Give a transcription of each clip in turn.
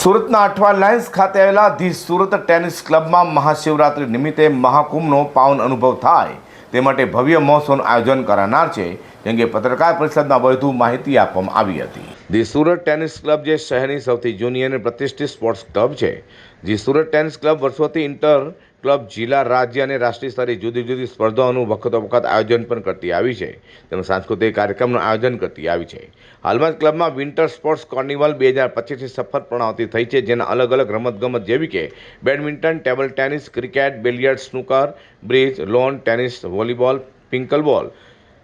સુરતના અઠવા લાયન્સ ખાતે આવેલા ધી સુરત ટેનિસ ક્લબમાં મહાશિવરાત્રિ નિમિત્તે મહાકુંભનો પાવન અનુભવ થાય તે માટે ભવ્ય મહોત્સવનું આયોજન કરાનાર છે જેમ કે પત્રકાર પરિષદમાં વધુ માહિતી આપવામાં આવી હતી. ધી સુરત ટેનિસ ક્લબ જે શહેરની સૌથી જૂની અને પ્રતિષ્ઠિત સ્પોર્ટ્સ ક્લબ છે, ધી સુરત ટેનિસ ક્લબ વર્ષોથી ઇન્ટર ક્લબ જિલ્લા, રાજ્ય અને રાષ્ટ્રીય સ્તરે જુદી જુદી સ્પર્ધાઓનું વખતો વખત આયોજન પણ કરતી આવી છે. તેમજ સાંસ્કૃતિક કાર્યક્રમનું આયોજન કરતી આવી છે. હાલમાં જ ક્લબમાં વિન્ટર સ્પોર્ટ્સ કાર્નિવલ બે હજાર પચીસની સફળ પ્રણાવતી થઈ છે, જેના અલગ અલગ રમતગમત જેવી કે badminton, table tennis, cricket, billiard snooker, bridge, lawn, tennis, volleyball, pickleball,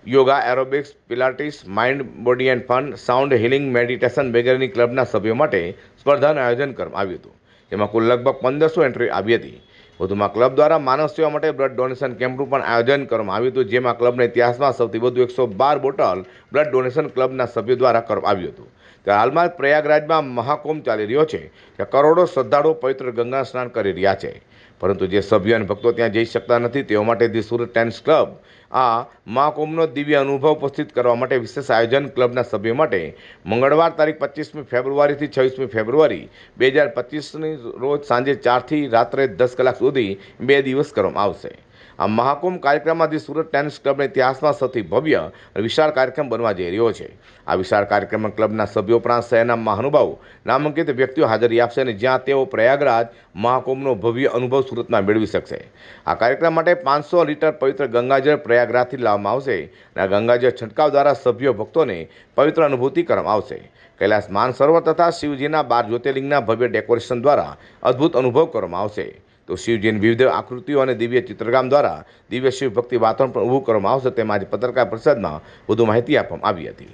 yoga, aerobics, pilates, mind, body and fun, sound, healing, meditation વગેરેની ક્લબના સભ્યો માટે સ્પર્ધાનું આયોજન કરવામાં આવ્યું હતું. જેમાં કુલ લગભગ પંદરસો એન્ટ્રી આવી હતી. વધુમાં ક્લબ દ્વારા માનવ સેવા માટે બ્લડ ડોનેશન કેમ્પનું પણ આયોજન કરવામાં આવ્યું હતું, જેમાં ક્લબના ઇતિહાસમાં સૌથી વધુ એકસો બાર બોટલ બ્લડ ડોનેશન ક્લબના સભ્યો દ્વારા કરવામાં આવ્યું હતું. હાલમાં પ્રયાગરાજમાં મહાકુંભ ચાલી રહ્યો છે ત્યાં કરોડો શ્રદ્ધાળુઓ પવિત્ર ગંગા સ્નાન કરી રહ્યા છે. પરંતુ જે સભ્યો અને ભક્તો ત્યાં જઈ શકતા નથી, તેઓ માટે ધી સુરત ટેન્સ ક્લબ આ મહાકુંભનો દિવ્ય અનુભવ ઉપસ્થિત કરવા માટે વિશેષ આયોજન ક્લબના સભ્યો માટે મંગળવાર તારીખ પચીસમી ફેબ્રુઆરીથી છવ્વીસમી ફેબ્રુઆરી બે હજાર પચીસની રોજ સાંજે ચારથી રાત્રે દસ કલાક સુધી બે દિવસ કરવામાં આવશે. આ મહાકુંભ કાર્યક્રમમાં જે સુરત ટેનિસ ક્લબના ઇતિહાસમાં સૌથી ભવ્ય અને વિશાળ કાર્યક્રમ બનવા જઈ રહ્યો છે. આ વિશાળ કાર્યક્રમમાં ક્લબના સભ્યો ઉપરાંત શહેરના મહાનુભાવો, નામાંકિત વ્યક્તિઓ હાજરી આપશે અને જ્યાં તેઓ પ્રયાગરાજ મહાકુંભનો ભવ્ય અનુભવ સુરતમાં મેળવી શકશે. આ કાર્યક્રમ માટે પાંચસો લીટર પવિત્ર ગંગાજળ પ્રયાગરાજથી લાવવામાં આવશે અને આ ગંગાજળ છંટકાવ દ્વારા સભ્યો ભક્તોને પવિત્ર અનુભૂતિ કરવામાં આવશે. કૈલાસ માનસરોવર તથા શિવજીના બાર જ્યોતિર્લિંગના ભવ્ય ડેકોરેશન દ્વારા અદ્ભુત અનુભવ કરવામાં આવશે. તો શિવજીની વિવિધ આકૃતિઓ અને દિવ્ય ચિત્રકામ દ્વારા દિવ્ય શિવ ભક્તિ વાતાવરણ પણ ઊભું કરવામાં આવશે તેમ આજે પત્રકાર પરિષદમાં વધુ માહિતી આપવામાં આવી હતી.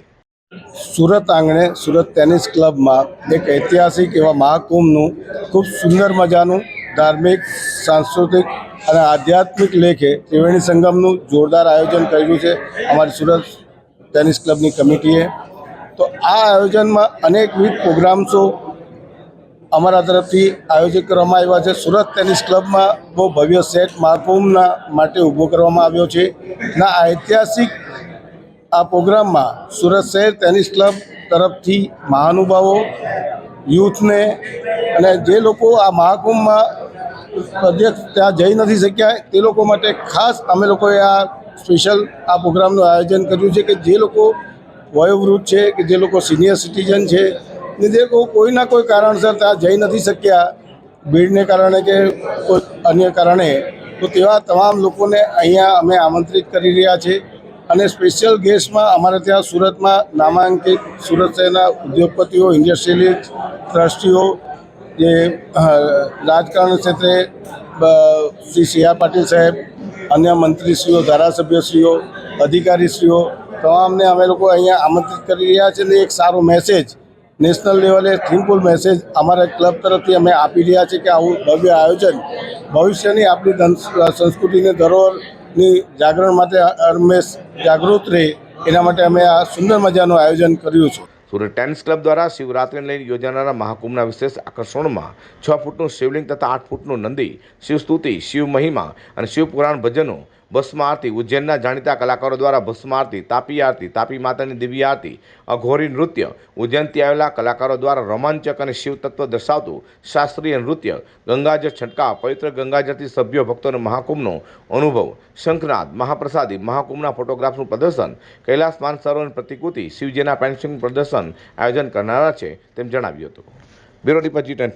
સુરત આંગણે સુરત ટેનિસ ક્લબમાં એક ઐતિહાસિક એવા મહાકુંભનું ખૂબ સુંદર મજાનું ધાર્મિક, સાંસ્કૃતિક અને આધ્યાત્મિક લેખે ત્રિવેણી સંગમનું જોરદાર આયોજન કર્યું છે અમારી સુરત ટેનિસ ક્લબની કમિટીએ. તો આ આયોજનમાં અનેકવિધ પ્રોગ્રામ્સો અમારા તરફથી આયોજિત કરવામાં આવ્યા છે. સુરત ટેનિસ ક્લબમાં બહુ ભવ્ય સેટ મહાકુંભના માટે ઊભો કરવામાં આવ્યો છે. ના ઐતિહાસિક આ પ્રોગ્રામમાં સુરત શહેર ટેનિસ ક્લબ તરફથી મહાનુભાવો, યુથને અને જે લોકો આ મહાકુંભમાં અધ્યક્ષ ત્યાં જઈ નથી શક્યા, તે લોકો માટે ખાસ અમે લોકોએ આ સ્પેશિયલ આ પ્રોગ્રામનું આયોજન કર્યું છે કે જે લોકો વયોવૃદ્ધ છે, કે જે લોકો સિનિયર સિટીઝન છે જે કોઈના કોઈ કારણસર ત્યાં જઈ નથી શક્યા. ભીડને કારણે કે કોઈ અન્ય કારણે. તો તેવા તમામ લોકોને અહીંયા અમે આમંત્રિત કરી રહ્યા છે. અને સ્પેશિયલ ગેસ્ટમાં અમારે ત્યાં સુરતમાં નામાંકિત સુરત શહેરના ઉદ્યોગપતિઓ, ઇન્ડસ્ટ્રીયલિસ્ટ, ટ્રસ્ટીઓ, જે રાજકારણ ક્ષેત્રે શ્રી સી પાટીલ સાહેબ, અન્ય મંત્રીશ્રીઓ, ધારાસભ્યશ્રીઓ, અધિકારીશ્રીઓ, તમામને અમે લોકો અહીંયા આમંત્રિત કરી રહ્યા છે અને એક સારો મેસેજ નેશનલ લેવલે થીમફુલ મેસેજ અમારા ક્લબ તરફથી અમે આપી રહ્યા છીએ કે આવું ભવ્ય આયોજન ભવિષ્યની આપણી સંસ્કૃતિને ધરોહરની જાગરણ માટે હંમેશ જાગૃત રહે એના માટે અમે આ સુંદર મજાનું આયોજન કર્યું છે. સુરત ટેનિસ ક્લબ દ્વારા શિવરાત્રિને લઈને યોજાનારા મહાકુંભના વિશેષ આકર્ષણોમાં છ ફૂટનું શિવલિંગ તથા આઠ ફૂટનું નંદી, શિવસ્તુતિ શિવ મહિમા અને શિવપુરાણ ભજનો ભસ્મ આરતી ઉજ્જૈનના જાણીતા કલાકારો દ્વારા ભસ્મ આરતી તાપી આરતી, તાપી માતાની દિવ્ય આરતી, અઘોરી નૃત્ય, ઉજ્જૈનથી આવેલા કલાકારો દ્વારા રોમાંચક અને શિવતત્વ દર્શાવતું શાસ્ત્રીય નૃત્ય, ગંગાજળ છંટકાવ, પવિત્ર ગંગાજળથી સભ્યો ભક્તોને મહાકુંભનો અનુભવ, શંખનાદ, મહાપ્રસાદી, મહાકુંભના ફોટોગ્રાફ્સનું પ્રદર્શન, કૈલાસ માનસરોવરની પ્રતિકૃતિ, શિવજીના પેન્સિંગ પ્રદર્શન આયોજન કરનારા છે તેમ જણાવ્યું હતું. બ્યુરો રિપોર્ટ જી ટેન